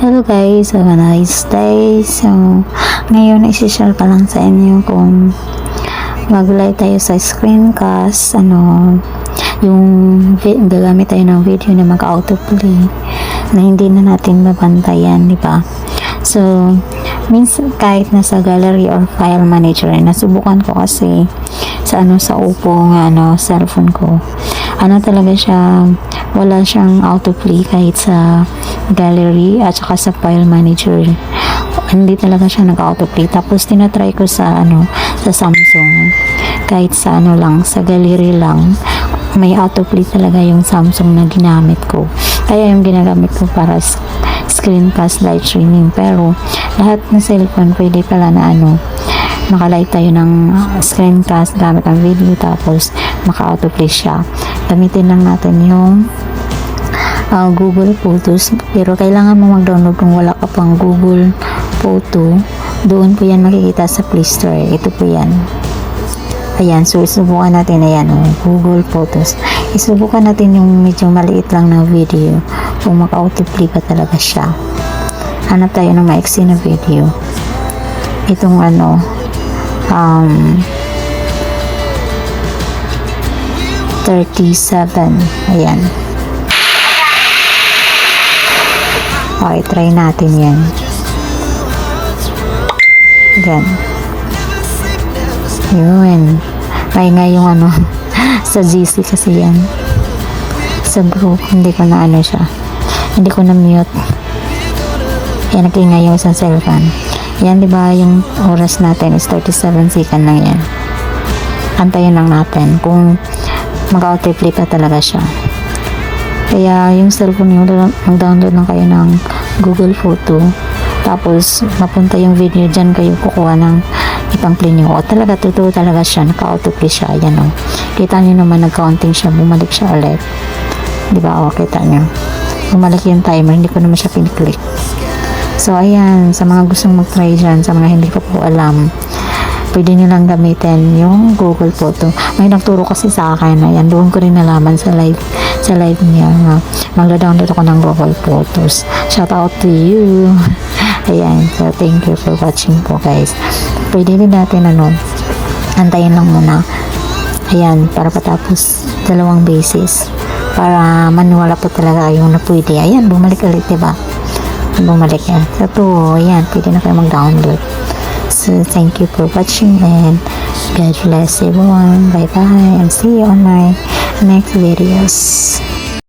Hello guys, have a nice day. So, ngayon isi-share ko lang sa inyo kung mag-live tayo sa screencast, ano, yung gagamit tayo ng video na mag-autoplay na hindi na natin mabantayan, di ba? So, minsan kahit nasa gallery or file manager, nasubukan ko kasi sa ano sa Oppo nga ano cellphone ko. Ano talaga siya, wala siyang autoplay kahit sa gallery at saka sa file manager. Hindi talaga siya nag-autoplay. Tapos tinatry ko sa ano sa Samsung kahit sa ano lang sa gallery lang may autoplay talaga yung Samsung na ginamit ko. Kaya yung ginagamit ko para s- screencast live streaming. Pero lahat ng cellphone pwede pala na ano makalive tayo ng uh, screencast gamit ang video tapos maka-autoplay siya. Gamitin lang natin yung uh, Google Photos. Pero kailangan mo mag-download kung wala ka pang Google Photo. Doon po yan makikita sa Play Store. Ito po yan. Ayan so isubukan natin. Ayan oh, Google Photos. Isubukan natin yung medyo maliit lang na video. Kung maka-autoplay pa talaga siya. Hanap tayo ng maiksi na video. Itong ano um 37 ayan okay try natin yan. Yan. Yun. May nga yung ano sa GC kasi yan. Sa group hindi ko na ano siya. Hindi ko na mute. Yan nagingay yung isang cellphone. Yan di ba yung oras natin is 37 second lang yan. Antayin lang natin kung mag-autoplay pa talaga siya kaya yung cellphone nyo mag-download lang kayo ng Google Photo. Tapos mapunta yung video dyan kayo kukuha ng ipang play nyo o talaga totoo talaga siya naka-autoplay siya. Yan o kita nyo naman nag-counting siya bumalik siya ulit. Di ba? O kita nyo bumalik yung timer hindi ko naman siya piniklik so ayan sa mga gustong mag-try dyan sa mga hindi ko po alam pwede nyo lang gamitin yung Google Photo. May nagturo kasi sa akin, ayan, doon ko rin nalaman sa live, sa live niya, nga, magla-download ako ng Google Photos. Shout out to you. Ayan, so thank you for watching po guys. Pwede din natin, ano, antayin lang muna. Ayan, para patapos dalawang basis. Para maniwala po talaga yung na pwede. Ayan, bumalik ulit, diba? Bumalik yan. So, to, ayan, pwede na kayo mag-download. So, thank you for watching and God bless everyone. Bye bye and see you on my next videos.